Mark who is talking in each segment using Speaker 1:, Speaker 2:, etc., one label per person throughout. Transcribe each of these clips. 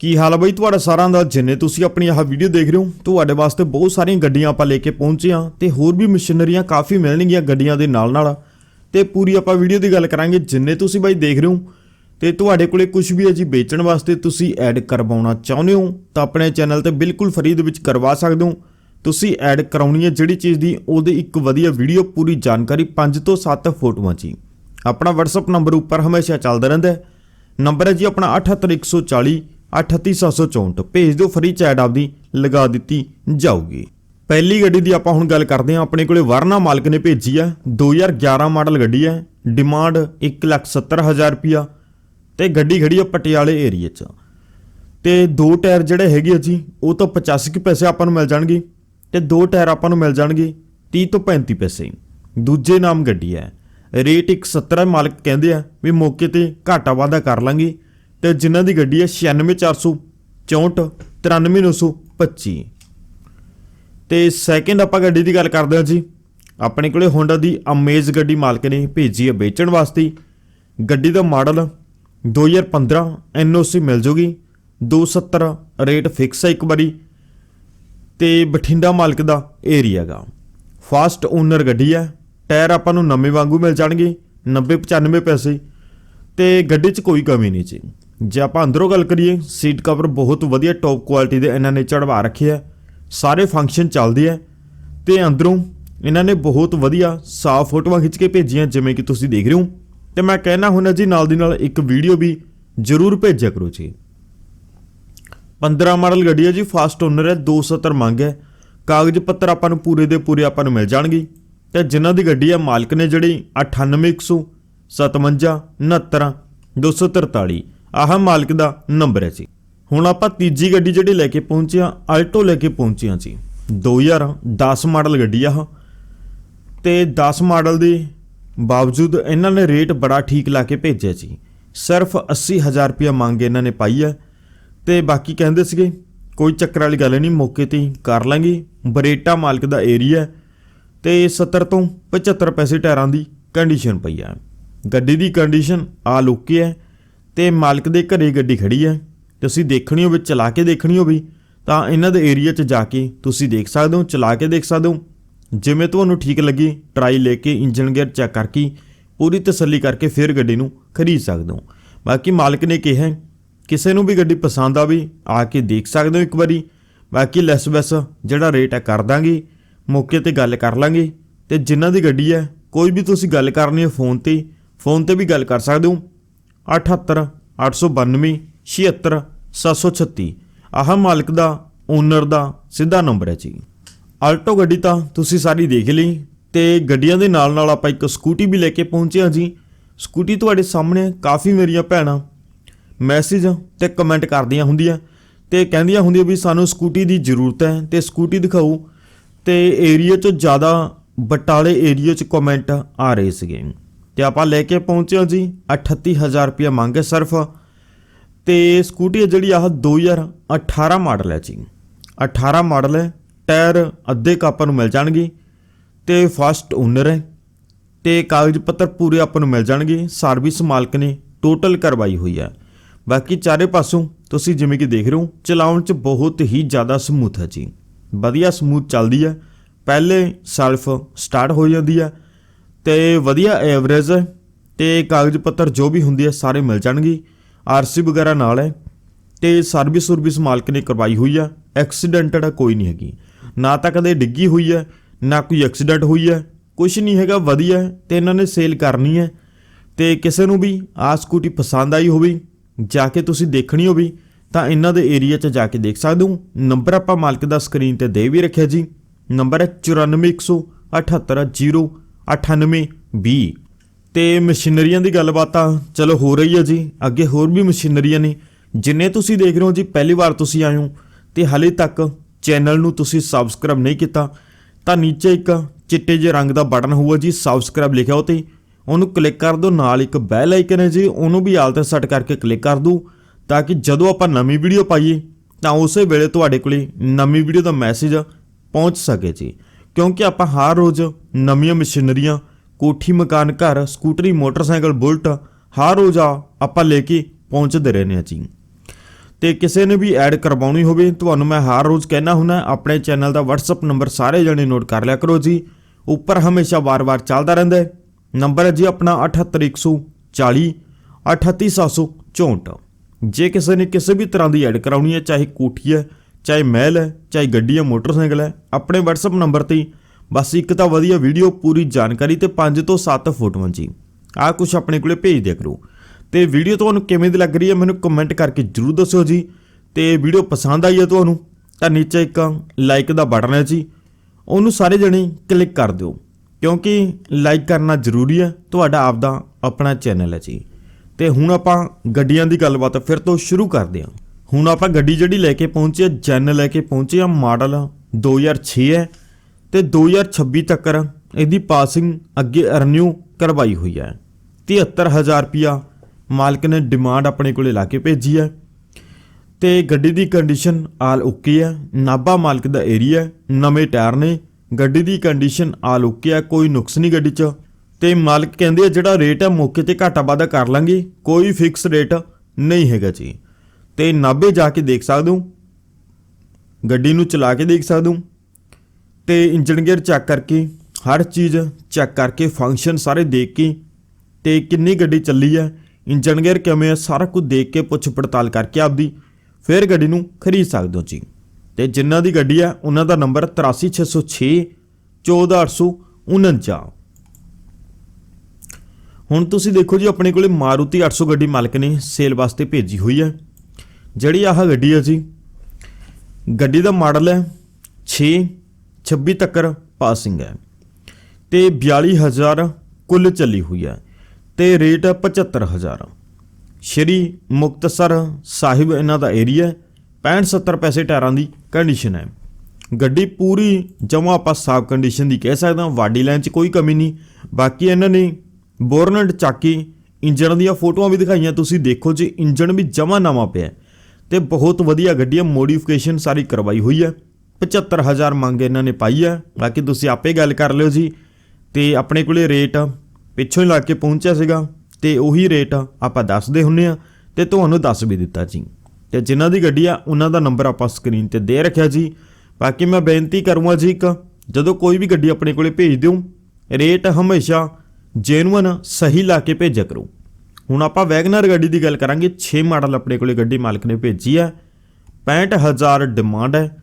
Speaker 1: ਕੀ ਹਾਲ ਹੈ ਬਈ ਤੁਹਾਡਾ ਸਾਰਿਆਂ ਦਾ? ਜਿੰਨੇ ਤੁਸੀਂ ਆਪਣੀ ਆਹ ਵੀਡੀਓ ਦੇਖ ਰਹੇ ਹੋ, ਤੁਹਾਡੇ ਵਾਸਤੇ ਬਹੁਤ ਸਾਰੀਆਂ ਗੱਡੀਆਂ ਆਪਾਂ ਲੈ ਕੇ ਪਹੁੰਚੇ ਹਾਂ ਤੇ ਹੋਰ ਵੀ ਮਸ਼ੀਨਰੀਆਂ ਕਾਫੀ ਮਿਲਣਗੀਆਂ ਗੱਡੀਆਂ ਦੇ ਨਾਲ ਨਾਲ। ਤੇ ਪੂਰੀ ਆਪਾਂ ਵੀਡੀਓ ਦੀ ਗੱਲ ਕਰਾਂਗੇ, ਜਿੰਨੇ ਤੁਸੀਂ ਬਾਈ ਦੇਖ ਰਹੇ ਹੋ, ਤੇ ਤੁਹਾਡੇ ਕੋਲੇ ਕੁਝ ਵੀ ਹੈ ਜੀ ਵੇਚਣ ਵਾਸਤੇ ਤੁਸੀਂ ਐਡ ਕਰਵਾਉਣਾ ਚਾਹੁੰਦੇ ਹੋ, ਤਾਂ ਆਪਣੇ ਚੈਨਲ ਤੇ ਬਿਲਕੁਲ ਫਰੀ ਦੇ ਵਿੱਚ ਕਰਵਾ ਸਕਦੇ ਹੋ। ਤੁਸੀਂ ਐਡ ਕਰਾਉਣੀ ਹੈ ਜਿਹੜੀ ਚੀਜ਼ ਦੀ, ਉਹਦੇ ਇੱਕ ਵਧੀਆ ਵੀਡੀਓ ਪੂਰੀ ਜਾਣਕਾਰੀ 5 ਤੋਂ 7 ਫੋਟੋਆਂ 'ਚ ਹੀ। ਆਪਣਾ WhatsApp ਨੰਬਰ ਉੱਪਰ ਹਮੇਸ਼ਾ ਚੱਲਦਾ ਰਹਿੰਦਾ ਹੈ। ਨੰਬਰ ਹੈ ਜੀ ਆਪਣਾ 78140 38764 ਭੇਜ ਦਿਓ, ਫ੍ਰੀ ਚੈਟ ਆਪਦੀ ਲਗਾ ਦਿੱਤੀ ਜਾਊਗੀ। ਪਹਿਲੀ ਗੱਡੀ ਦੀ ਆਪਾਂ ਹੁਣ ਗੱਲ ਕਰਦੇ ਹਾਂ, ਆਪਣੇ ਕੋਲੇ ਵਰਨਾ ਮਾਲਕ ਨੇ ਭੇਜੀ ਹੈ 2011 ਮਾਡਲ ਗੱਡੀ ਹੈ ਡਿਮਾਂਡ 170000 ਰੁਪਿਆ ਤੇ ਗੱਡੀ ਖੜੀ ਆ ਪਟਿਆਲੇ ਏਰੀਆ 'ਚ। ਤੇ ਦੋ ਟਾਇਰ ਜਿਹੜੇ ਹੈਗੇ ਆ ਜੀ, ਉਹ ਤਾਂ 85 ਕੁ ਪੈਸੇ ਆਪਾਂ ਨੂੰ ਮਿਲ ਜਾਣਗੇ ਤੇ ਦੋ ਟਾਇਰ ਆਪਾਂ ਨੂੰ ਮਿਲ ਜਾਣਗੇ 30 ਤੋਂ 35 ਪੈਸੇ। ਦੂਜੇ ਨਾਮ ਗੱਡੀ ਹੈ। ਰੇਟ 170 ਮਾਲਕ ਕਹਿੰਦੇ ਆ ਵੀ ਮੌਕੇ ਤੇ ਘਾਟਾ ਵਾਧਾ ਕਰ ਲਾਂਗੇ। ਤੇ ਜਿਨ੍ਹਾਂ ਦੀ ਗੱਡੀ ਹੈ 96464 93925 ਤੇ ਸੈਕਿੰਡ ਆਪਾਂ ਗੱਡੀ ਦੀ ਗੱਲ ਕਰਦੇ ਹਾਂ ਜੀ। ਆਪਣੇ ਕੋਲੇ ਹੋਂਡਾ ਦੀ ਅਮੇਜ਼ ਗੱਡੀ ਮਾਲਕ ਨੇ ਭੇਜੀ ਹੈ ਵੇਚਣ ਵਾਸਤੇ। ਗੱਡੀ ਦਾ ਮਾਡਲ 2015 ਐਨਓਸੀ ਮਿਲ ਜੂਗੀ। 270 ਰੇਟ ਫਿਕਸ ਹੈ ਇੱਕ ਵਾਰੀ। ਤੇ ਬਠਿੰਡਾ ਮਾਲਕ ਦਾ ਏਰੀਆ ਗਾ ਫਾਸਟ ਓਨਰ ਗੱਡੀ ਹੈ। ਟਾਇਰ ਆਪਾਂ ਨੂੰ ਨਵੇਂ ਵਾਂਗੂ ਮਿਲ ਜਾਣਗੇ। 90 95 ਪੈਸੇ। ਤੇ ਗੱਡੀ 'ਚ ਕੋਈ ਕਮੀ ਨਹੀਂ ਜੀ। ਜੇ ਆਪਾਂ ਅੰਦਰੋਂ ਗੱਲ ਕਰੀਏ ਸੀਟ ਕਵਰ ਬਹੁਤ ਵਧੀਆ ਟੌਪ ਕੁਆਲਿਟੀ ਦੇ ਇਹਨਾਂ ਨੇ ਚੜਵਾ ਰੱਖੇ ਆ। ਸਾਰੇ ਫੰਕਸ਼ਨ ਚੱਲਦੇ ਆ। ਤੇ ਅੰਦਰੋਂ ਇਹਨਾਂ ਨੇ ਬਹੁਤ ਵਧੀਆ ਸਾਫ਼ ਫੋਟੋਆਂ ਖਿੱਚ ਕੇ ਭੇਜੀਆਂ, ਜਿਵੇਂ ਕਿ ਤੁਸੀਂ ਦੇਖ ਰਹੇ ਹੋ। ਤੇ ਮੈਂ ਕਹਿਣਾ ਹੁਣ ਜੀ, ਨਾਲ ਦੀ ਨਾਲ ਇੱਕ ਵੀਡੀਓ ਵੀ ਜ਼ਰੂਰ ਭੇਜਿਆ ਕਰੋ ਜੀ। 15 ਮਾਡਲ ਗੱਡੀ ਹੈ ਜੀ ਫਾਸਟ ਓਨਰ ਹੈ 270 ਮੰਗ ਹੈ। ਕਾਗਜ਼ ਪੱਤਰ ਆਪਾਂ ਨੂੰ ਪੂਰੇ ਦੇ ਪੂਰੇ ਆਪਾਂ ਨੂੰ ਮਿਲ ਜਾਣਗੇ। ਤੇ ਜਿਨ੍ਹਾਂ ਦੀ ਗੱਡੀ ਹੈ ਮਾਲਕ ਨੇ ਜਿਹੜੀ 98157 69 243 ਆਹ ਮਾਲਕ ਦਾ ਨੰਬਰ ਹੈ ਜੀ। ਹੁਣ ਆਪਾਂ ਤੀਜੀ ਗੱਡੀ ਜਿਹੜੀ ਲੈ ਕੇ ਪਹੁੰਚੇ ਹਾਂ ਆਲਟੋ ਲੈ ਕੇ ਪਹੁੰਚੇ ਹਾਂ ਜੀ। 2010 ਮਾਡਲ ਗੱਡੀ ਆ ਆਹ। ਤੇ 10 ਮਾਡਲ ਦੇ ਬਾਵਜੂਦ ਇਹਨਾਂ ਨੇ ਰੇਟ ਬੜਾ ਠੀਕ ਲਾ ਕੇ ਭੇਜਿਆ ਜੀ। ਸਿਰਫ 80000 ਰੁਪਇਆ ਮੰਗ ਇਹਨਾਂ ਨੇ ਪਾਈ ਹੈ ਤੇ ਬਾਕੀ ਕਹਿੰਦੇ ਸੀਗੇ, ਕੋਈ ਚੱਕਰ ਵਾਲੀ ਗੱਲ ਨਹੀਂ, ਮੌਕੇ ਤੇ ਕਰ ਲਾਂਗੇ। ਬਰੇਟਾ ਮਾਲਕ ਦਾ ਏਰੀਆ ਹੈ ਤੇ 70 ਤੋਂ 75 ਪੈਸੇ ਟਾਇਰਾਂ ਦੀ ਕੰਡੀਸ਼ਨ ਪਈ ਆ। ਗੱਡੀ ਦੀ ਕੰਡੀਸ਼ਨ ਆ ਲੁੱਕੇ ਹੈ। ਤੇ ਮਾਲਕ ਦੇ ਘਰੇ ਗੱਡੀ ਖੜੀ ਹੈ ਤੁਸੀਂ ਦੇਖਣੀ ਹੋਵੇ, ਚਲਾ ਕੇ ਦੇਖਣੀ ਹੋਵੇ, ਤਾਂ ਇਹਨਾਂ ਦੇ ਏਰੀਆ 'ਚ ਜਾ ਕੇ ਤੁਸੀਂ ਦੇਖ ਸਕਦੇ ਹੋ, ਚਲਾ ਕੇ ਦੇਖ ਸਕਦੇ ਹੋ। ਜਿਵੇਂ ਤੁਹਾਨੂੰ ਠੀਕ ਲੱਗੀ, ਟਰਾਈ ਲੈ ਕੇ ਇੰਜਨ ਗੇਅਰ ਚੈੱਕ ਕਰਕੇ, ਪੂਰੀ ਤਸੱਲੀ ਕਰਕੇ ਫਿਰ ਗੱਡੀ ਨੂੰ ਖਰੀਦ ਸਕਦੇ ਹੋ। ਬਾਕੀ ਮਾਲਕ ਨੇ ਕਿਹਾ ਕਿਸੇ ਨੂੰ ਵੀ ਗੱਡੀ ਪਸੰਦ ਆਵੇ, ਆ ਕੇ ਦੇਖ ਸਕਦੇ ਹੋ ਇੱਕ ਵਾਰੀ। ਬਾਕੀ ਲੈਸ ਵੈਸ ਜਿਹੜਾ ਰੇਟ ਹੈ ਕਰ ਦਾਂਗੇ, ਮੌਕੇ ਤੇ ਗੱਲ ਕਰ ਲਾਂਗੇ। ਤੇ ਜਿਨ੍ਹਾਂ ਦੀ ਗੱਡੀ ਹੈ, ਕੋਈ ਵੀ ਤੁਸੀਂ ਗੱਲ ਕਰਨੀ ਹੈ ਫੋਨ ਤੇ ਫੋਨ ਤੇ ਵੀ ਗੱਲ ਕਰ ਸਕਦੇ ਹੋ। 78 892 76 736 ਆਹ ਮਾਲਕ ਦਾ ਓਨਰ ਦਾ ਸਿੱਧਾ ਨੰਬਰ ਹੈ ਜੀ। ਆਲਟੋ ਗੱਡੀ ਤਾਂ ਤੁਸੀਂ ਸਾਰੀ ਦੇਖ ਲਈ ਤੇ ਗੱਡੀਆਂ ਦੇ ਨਾਲ ਨਾਲ ਆਪਾਂ ਇੱਕ ਸਕੂਟੀ ਵੀ ਲੈ ਕੇ ਪਹੁੰਚੇ ਹਾਂ ਜੀ। ਸਕੂਟੀ ਤੁਹਾਡੇ ਸਾਹਮਣੇ ਕਾਫੀ ਮੇਰੀਆਂ ਭੈਣਾਂ ਮੈਸੇਜ ਤੇ ਕਮੈਂਟ ਕਰਦੀਆਂ ਹੁੰਦੀਆਂ ਤੇ ਕਹਿੰਦੀਆਂ ਹੁੰਦੀਆਂ ਵੀ ਸਾਨੂੰ ਸਕੂਟੀ ਦੀ ਜ਼ਰੂਰਤ ਹੈ ਤੇ ਸਕੂਟੀ ਦਿਖਾਓ ਤੇ ਏਰੀਆ 'ਚ ਜ਼ਿਆਦਾ ਬਟਾਲੇ ਏਰੀਆ 'ਚ ਕਮੈਂਟ ਆ ਰਹੇ ਸੀਗੇ। ਤੇ ਆਪਾਂ ਲੈ ਕੇ ਪਹੁੰਚੇ ਹਾਂ ਜੀ 38000 ਰੁਪਏ ਮੰਗੇ ਸਿਰਫ। ਤੇ ਸਕੂਟੀ ਹੈ ਜਿਹੜੀ ਆਹ 2018 ਮਾਡਲ ਹੈ ਜੀ। 18 ਮਾਡਲ ਹੈ, ਟਾਇਰ ਅੱਧੇ ਕੱਪ ਨੂੰ ਮਿਲ ਜਾਣਗੇ ਤੇ ਫਸਟ ਓਨਰ ਹੈ। ਤੇ ਕਾਗਜ਼ ਪੱਤਰ ਪੂਰੇ ਆਪਾਂ ਨੂੰ ਮਿਲ ਜਾਣਗੇ ਸਰਵਿਸ ਮਾਲਕ ਨੇ ਟੋਟਲ ਕਰਵਾਈ ਹੋਈ ਹੈ। ਬਾਕੀ ਚਾਰੇ ਪਾਸੋਂ ਤੁਸੀਂ ਜਿਵੇਂ ਕਿ ਦੇਖ ਰਹੇ ਹੋ, ਚਲਾਉਣ 'ਚ ਬਹੁਤ ਹੀ ਜ਼ਿਆਦਾ ਸਮੂਥ ਹੈ ਜੀ। ਵਧੀਆ ਸਮੂਥ ਚੱਲਦੀ ਹੈ। ਪਹਿਲੇ ਸੈਲਫ ਸਟਾਰਟ ਹੋ ਜਾਂਦੀ ਹੈ। ਤੇ ਵਧੀਆ ਐਵਰੇਜ ਹੈ ਤੇ ਕਾਗਜ਼ ਪੱਤਰ ਜੋ ਵੀ ਹੁੰਦੀ ਹੈ ਸਾਰੇ ਮਿਲ ਜਾਣਗੇ। ਆਰਸੀ ਵਗੈਰਾ ਨਾਲ ਹੈ ਤੇ ਸਰਵਿਸ ਸਰਵਿਸ ਮਾਲਕ ਨੇ ਕਰਵਾਈ ਹੋਈ ਆ। ਐਕਸੀਡੈਂਟਡ ਕੋਈ ਨਹੀਂ ਹੈਗੀ। ਨਾ ਤਾਂ ਕਦੇ ਡਿੱਗੀ ਹੋਈ ਹੈ ਨਾ ਕੋਈ ਐਕਸੀਡੈਂਟ ਹੋਈ ਹੈ ਕੁਝ ਨਹੀਂ ਹੈਗਾ, ਵਧੀਆ ਹੈ ਤੇ ਇਹਨਾਂ ਨੇ ਸੇਲ ਕਰਨੀ ਹੈ। ਤੇ ਕਿਸੇ ਨੂੰ ਵੀ ਆ ਸਕੂਟੀ ਪਸੰਦ ਆਈ ਹੋਵੇ, ਜਾ ਕੇ ਤੁਸੀਂ ਦੇਖਣੀ ਹੋਵੇ, ਤਾਂ ਇਹਨਾਂ ਦੇ ਏਰੀਆ 'ਚ ਜਾ ਕੇ ਦੇਖ ਸਕਦੇ ਹੋ। ਨੰਬਰ ਆਪਾਂ ਮਾਲਕ ਦਾ ਸਕਰੀਨ ਤੇ ਦੇ ਵੀ ਰੱਖਿਆ ਜੀ। ਨੰਬਰ ਹੈ 9417809820 ਤੇ ਮਸ਼ੀਨਰੀਆਂ ਦੀ ਗੱਲਬਾਤ ਤਾਂ ਚਲੋ ਹੋ ਰਹੀ ਹੈ ਜੀ। ਅੱਗੇ ਹੋਰ ਵੀ ਮਸ਼ੀਨਰੀਆਂ ਨੇ। ਜਿੰਨੇ ਤੁਸੀਂ ਦੇਖ ਰਹੇ ਹੋ ਜੀ, ਪਹਿਲੀ ਵਾਰ ਤੁਸੀਂ ਆਏ ਹੋ। ਤੇ ਹਲੇ ਤੱਕ ਚੈਨਲ ਨੂੰ ਤੁਸੀਂ ਸਬਸਕ੍ਰਾਈਬ ਨਹੀਂ ਕੀਤਾ, ਤਾਂ ਨੀਚੇ ਇੱਕ ਚਿੱਟੇ ਜਿਹੇ ਰੰਗ ਦਾ ਬਟਨ ਹੋਊਗਾ ਜੀ ਸਬਸਕ੍ਰਾਈਬ ਲਿਖਿਆ ਉਹ ਤੇ ਉਹਨੂੰ ਕਲਿੱਕ ਕਰ ਦਿਓ, ਨਾਲ ਇੱਕ ਬੈਲ ਆਈਕਨ ਹੈ ਜੀ, ਉਹਨੂੰ ਵੀ ਆਲ ਤੇ ਸੈੱਟ ਕਰਕੇ ਕਲਿੱਕ ਕਰ ਦਿਓ, ਤਾਂ ਕਿ ਜਦੋਂ ਆਪਾਂ ਨਵੀਂ ਵੀਡੀਓ ਪਾਈਏ, ਤਾਂ ਉਸੇ ਵੇਲੇ ਤੁਹਾਡੇ ਕੋਲੇ ਨਵੀਂ ਵੀਡੀਓ ਦਾ ਮੈਸੇਜ ਪਹੁੰਚ ਸਕੇ ਜੀ। ਕਿਉਂਕਿ ਆਪਾਂ ਹਰ ਰੋਜ਼ ਨਵੀਆਂ ਮਸ਼ੀਨਰੀਆਂ, ਕੋਠੀ ਮਕਾਨ ਘਰ, ਸਕੂਟਰੀ, ਮੋਟਰਸਾਈਕਲ, ਬੁਲਟ ਹਰ ਰੋਜ਼ ਆ ਆਪਾਂ ਲੈ ਕੇ ਪਹੁੰਚਦੇ ਰਹਿੰਦੇ ਹਾਂ ਜੀ। ਤੇ ਕਿਸੇ ਨੇ ਵੀ ਐਡ ਕਰਵਾਉਣੀ ਹੋਵੇ, ਤੁਹਾਨੂੰ ਮੈਂ ਹਰ ਰੋਜ਼ ਕਹਿਣਾ ਹੁੰਦਾ, ਆਪਣੇ ਚੈਨਲ ਦਾ WhatsApp ਨੰਬਰ ਸਾਰੇ ਜਣੇ ਨੋਟ ਕਰ ਲਿਆ ਕਰੋ ਜੀ। ਉੱਪਰ ਹਮੇਸ਼ਾ ਵਾਰ-ਵਾਰ ਚੱਲਦਾ ਰਹਿੰਦਾ ਹੈ। ਨੰਬਰ ਹੈ ਜੀ ਆਪਣਾ 78140 38764 ਜੇ ਕਿਸੇ ਨੇ ਕਿਸੇ ਵੀ ਤਰ੍ਹਾਂ ਦੀ ਐਡ ਕਰਾਉਣੀ ਹੈ, ਚਾਹੇ ਕੋਠੀ ਹੈ ਚਾਹੇ ਮਹਿਲ ਹੈ, ਚਾਹੇ ਗੱਡੀ ਹੈ ਮੋਟਰਸਾਈਕਲ ਹੈ, ਆਪਣੇ WhatsApp ਨੰਬਰ ਤੇ ਬਸ ਇੱਕ ਤਾਂ ਵਧੀਆ ਵੀਡੀਓ ਪੂਰੀ ਜਾਣਕਾਰੀ ਤੇ 5 ਤੋਂ 7 ਫੋਟੋਆਂ ਜੀ। ਆਹ ਕੁਝ ਆਪਣੇ ਕੋਲੇ ਭੇਜ ਦਿਆ ਕਰੋ। ਤੇ ਵੀਡੀਓ ਤੁਹਾਨੂੰ ਕਿਵੇਂ ਦੀ ਲੱਗ ਰਹੀ ਹੈ, ਮੈਨੂੰ ਕਮੈਂਟ ਕਰਕੇ ਜਰੂਰ ਦੱਸਿਓ ਜੀ। ਤੇ ਵੀਡੀਓ ਪਸੰਦ ਆਈ ਹੈ ਤੁਹਾਨੂੰ, ਤਾਂ ਨੀਚੇ ਇੱਕ ਲਾਈਕ ਦਾ ਬਟਨ ਹੈ ਜੀ। ਉਹਨੂੰ ਸਾਰੇ ਜਣੇ ਕਲਿੱਕ ਕਰ ਦਿਓ, ਕਿਉਂਕਿ ਲਾਈਕ ਕਰਨਾ ਜ਼ਰੂਰੀ ਹੈ, ਤੁਹਾਡਾ ਆਪਦਾ ਆਪਣਾ ਚੈਨਲ ਹੈ ਜੀ। ਤੇ ਹੁਣ ਆਪਾਂ ਗੱਡੀਆਂ ਦੀ ਗੱਲਬਾਤ ਫਿਰ ਤੋਂ ਸ਼ੁਰੂ ਕਰਦੇ ਹਾਂ। ਹੁਣ ਆਪਾਂ ਗੱਡੀ ਜਿਹੜੀ ਲੈ ਕੇ ਪਹੁੰਚੇ ਹਾਂ, ਜੈਨ ਲੈ ਕੇ ਪਹੁੰਚੇ ਆ ਮਾਡਲ 2006 ਹੈ ਤੇ 2026 ਤੱਕ ਇਹਦੀ ਪਾਸਿੰਗ ਅੱਗੇ ਰਿਨਿਊ ਕਰਵਾਈ ਹੋਈ ਹੈ। 73000 ਰੁਪਿਆ ਮਾਲਕ ਨੇ ਡਿਮਾਂਡ ਆਪਣੇ ਕੋਲੇ ਲਾ ਕੇ ਭੇਜੀ ਹੈ ਤੇ ਗੱਡੀ ਦੀ ਕੰਡੀਸ਼ਨ ਆਲ ਓਕੇ ਹੈ। ਨਾਭਾ ਮਾਲਕ ਦਾ ਏਰੀਆ ਨਵੇਂ ਟਾਇਰ ਨੇ। ਗੱਡੀ ਦੀ ਕੰਡੀਸ਼ਨ ਆਲ ਓਕੇ ਹੈ ਕੋਈ ਨੁਕਸ ਨਹੀਂ ਗੱਡੀ 'ਚ। ਤੇ ਮਾਲਕ ਕਹਿੰਦੇ ਆ ਜਿਹੜਾ ਰੇਟ ਹੈ ਮੌਕੇ ਤੇ ਘਾਟਾ ਵਾਧਾ ਕਰ ਲਾਂਗੇ ਕੋਈ ਫਿਕਸ ਰੇਟ ਨਹੀਂ ਹੈਗਾ ਜੀ। ਤੇ ਨਾਭੇ ਜਾ ਕੇ ਦੇਖ ਸਕਦੇ ਹੋ। ਗੱਡੀ ਨੂੰ ਚਲਾ ਕੇ ਦੇਖ ਸਕਦੇ ਹੋ। ਤੇ ਇੰਜਨ ਗੇਅਰ ਚੈੱਕ ਕਰਕੇ, ਹਰ ਚੀਜ਼ ਚੈੱਕ ਕਰਕੇ ਫੰਕਸ਼ਨ ਸਾਰੇ ਦੇਖ ਕੇ, ਤੇ ਕਿੰਨੀ ਗੱਡੀ ਚੱਲੀ ਹੈ ਇੰਜਨ ਗੇਅਰ ਕਿਵੇਂ ਹੈ, ਸਾਰਾ ਕੁਝ ਦੇਖ ਕੇ ਪੁੱਛ ਪੜਤਾਲ ਕਰਕੇ ਆਪਦੀ, ਫਿਰ ਗੱਡੀ ਨੂੰ ਖਰੀਦ ਸਕਦੇ ਹੋ ਜੀ। ਤੇ ਜਿਨ੍ਹਾਂ ਦੀ ਗੱਡੀ ਹੈ, ਉਹਨਾਂ ਦਾ ਨੰਬਰ 83606 14849 ਹੁਣ ਤੁਸੀਂ ਦੇਖੋ ਜੀ, ਆਪਣੇ ਕੋਲੇ ਮਾਰੂਤੀ 800 ਗੱਡੀ ਮਾਲਕ ਨੇ ਸੇਲ ਵਾਸਤੇ ਭੇਜੀ ਹੋਈ ਹੈ। ਜਿਹੜੀ ਆਹ ਗੱਡੀ ਹੈ ਜੀ, ਗੱਡੀ ਦਾ ਮਾਡਲ ਹੈ 6 26 ਤੱਕ ਪਾਸਿੰਗ ਹੈ ਤੇ 42000 ਕੁੱਲ ਚੱਲੀ ਹੋਈ ਹੈ ਤੇ ਰੇਟ ਹੈ 75000 ਸ਼੍ਰੀ ਮੁਕਤਸਰ ਸਾਹਿਬ ਇਹਨਾਂ ਦਾ ਏਰੀਆ 65 70 ਪੈਸੇ ਟਾਇਰਾਂ ਦੀ ਕੰਡੀਸ਼ਨ ਹੈ। ਗੱਡੀ ਪੂਰੀ ਜਮਾ ਆਪਾਂ ਸਾਫ਼ ਕੰਡੀਸ਼ਨ ਦੀ ਕਹਿ ਸਕਦੇ ਹਾਂ ਵਾਡੀ ਲਾਈਨ 'ਚ ਕੋਈ ਕਮੀ ਨਹੀਂ। ਬਾਕੀ ਇਹਨਾਂ ਨੇ ਬੋਰਨਟ ਚਾਕੀ ਇੰਜਣ ਦੀਆਂ ਫੋਟੋਆਂ ਵੀ ਦਿਖਾਈਆਂ, ਤੁਸੀਂ ਦੇਖੋ ਜੀ, ਇੰਜਣ ਵੀ ਜਮਾ ਨਵਾਂ ਪਿਆ ਤੇ ਬਹੁਤ ਵਧੀਆ ਗੱਡੀ ਹੈ ਮੋਡੀਫਿਕੇਸ਼ਨ ਸਾਰੀ ਕਰਵਾਈ ਹੋਈ ਹੈ। 75000 ਮੰਗ ਇਹਨਾਂ ਨੇ ਪਾਈ ਹੈ। ਬਾਕੀ ਤੁਸੀਂ ਆਪੇ ਗੱਲ ਕਰ ਲਿਓ ਜੀ। ਤੇ ਆਪਣੇ ਕੋਲੇ ਰੇਟ ਪਿੱਛੋਂ ਹੀ ਲਾ ਕੇ ਪਹੁੰਚਿਆ ਸੀਗਾ। ਤੇ ਉਹੀ ਰੇਟ ਆਪਾਂ ਦੱਸਦੇ ਹੁੰਨੇ ਆ। ਤੇ ਤੁਹਾਨੂੰ ਦੱਸ ਵੀ ਦਿੱਤਾ ਜੀ। ਤੇ ਜਿਨ੍ਹਾਂ ਦੀ ਗੱਡੀ ਆ, ਉਹਨਾਂ ਦਾ ਨੰਬਰ ਆਪਾਂ ਸਕਰੀਨ ਤੇ ਦੇ ਰੱਖਿਆ ਜੀ। ਬਾਕੀ ਮੈਂ ਬੇਨਤੀ ਕਰੂੰਗਾ ਜੀ ਇੱਕ, ਜਦੋਂ ਕੋਈ ਵੀ ਗੱਡੀ ਆਪਣੇ ਕੋਲੇ ਭੇਜ ਦਿਓ, ਰੇਟ ਹਮੇਸ਼ਾ ਜੈਨੂਅਨ ਸਹੀ ਲਾ ਕੇ ਭੇਜਿਆ ਕਰੋ। ਹੁਣ ਆਪਾਂ ਵੈਗਨਰ ਗੱਡੀ ਦੀ ਗੱਲ ਕਰਾਂਗੇ 6 ਮਾਡਲ ਆਪਣੇ ਕੋਲੇ ਗੱਡੀ ਮਾਲਕ ਨੇ ਭੇਜੀ ਹੈ 65000 ਡਿਮਾਂਡ ਹੈ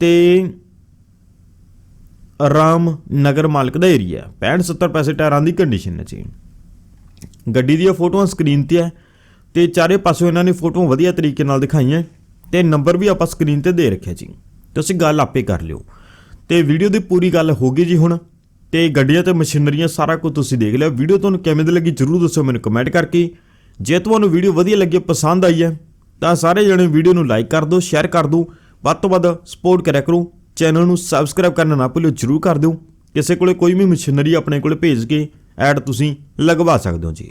Speaker 1: ਤੇ ਰਾਮ ਨਗਰ ਮਾਲਕ ਦਾ ਏਰੀਆ 65 70 ਪੈਸੇ ਟਾਇਰਾਂ ਦੀ ਕੰਡੀਸ਼ਨ ਹੈ ਜੀ। ਗੱਡੀ ਦੀਆਂ ਫੋਟੋਆਂ ਸਕਰੀਨ ਤੇ ਹੈ ਤੇ ਚਾਰੇ ਪਾਸੋਂ ਇਹਨਾਂ ਨੇ ਫੋਟੋਆਂ ਵਧੀਆ ਤਰੀਕੇ ਨਾਲ ਦਿਖਾਈਆਂ ਤੇ ਨੰਬਰ ਵੀ ਆਪਾਂ ਸਕਰੀਨ ਤੇ ਦੇ ਰੱਖਿਆ ਜੀ। ਤੁਸੀਂ ਗੱਲ ਆਪੇ ਕਰ ਲਿਓ। ਤੇ ਵੀਡੀਓ ਦੀ ਪੂਰੀ ਗੱਲ ਹੋ ਗਈ ਜੀ ਹੁਣ। ਤੇ ਗੱਡੀਆਂ ਤੇ ਮਸ਼ੀਨਰੀਆਂ ਸਾਰਾ ਕੁਝ ਤੁਸੀਂ ਦੇਖ ਲਿਆ। ਵੀਡੀਓ ਤੁਹਾਨੂੰ ਕਿਵੇਂ ਦੀ ਲੱਗੀ ਜਰੂਰ ਦੱਸੋ ਮੈਨੂੰ ਕਮੈਂਟ ਕਰਕੇ। ਜੇ ਤੁਹਾਨੂੰ ਵੀਡੀਓ ਵਧੀਆ ਲੱਗੀ, ਪਸੰਦ ਆਈ ਹੈ, ਤਾਂ ਸਾਰੇ ਜਣੇ ਵੀਡੀਓ ਨੂੰ ਲਾਈਕ ਕਰ ਦਿਓ ਸ਼ੇਅਰ ਕਰ ਦਿਓ। ਵੱਧ ਤੋਂ ਵੱਧ ਸਪੋਰਟ ਕਰਿਆ ਕਰੋ। ਚੈਨਲ ਨੂੰ ਸਬਸਕ੍ਰਾਈਬ ਕਰਨਾ ਨਾ ਭੁੱਲਿਓ, ਜਰੂਰ ਕਰ ਦਿਓ। ਕਿਸੇ ਕੋਲੇ ਕੋਈ ਵੀ ਮਸ਼ੀਨਰੀ ਆਪਣੇ ਕੋਲੇ ਭੇਜ ਕੇ ਐਡ ਤੁਸੀਂ ਲਗਵਾ ਸਕਦੇ ਹੋ ਜੀ।